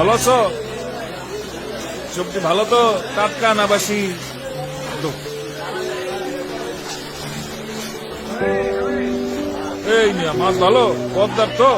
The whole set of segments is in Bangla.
আছো? সবজি ভালো তো? টাটকা না বাসি এই মিয়া মাছ ভালো? পদ্মার তো?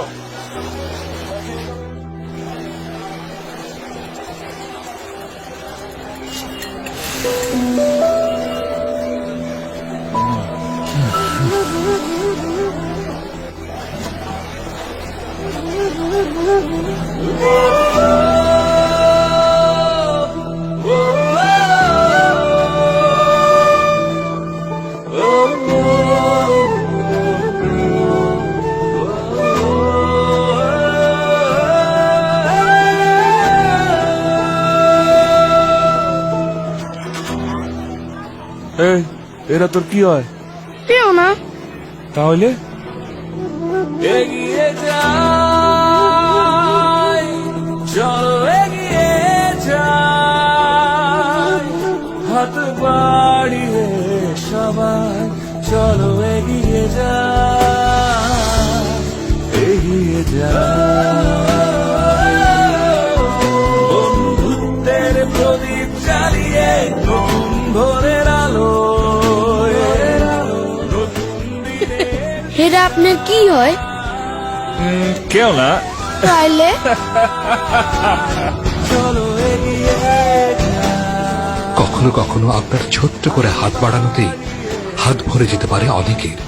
এই এরা তোর কি হয়? কেউ না। তাহলে? এগিয়ে যাই চলো এগিয়ে যাই। হাত বাড়িয়ে সবাই চলো এগিয়ে যাই। এগিয়ে যাই। বন্ধুত্বের প্রদীপ জ্বালিয়ে নতুন হেরা আপনার কি হয়? কেউ না। তাইলে? কখনো কখনো আপনার ছোট্ট করে হাত বাড়ানোতেই হাত ভরে যেতে পারে অনেকের।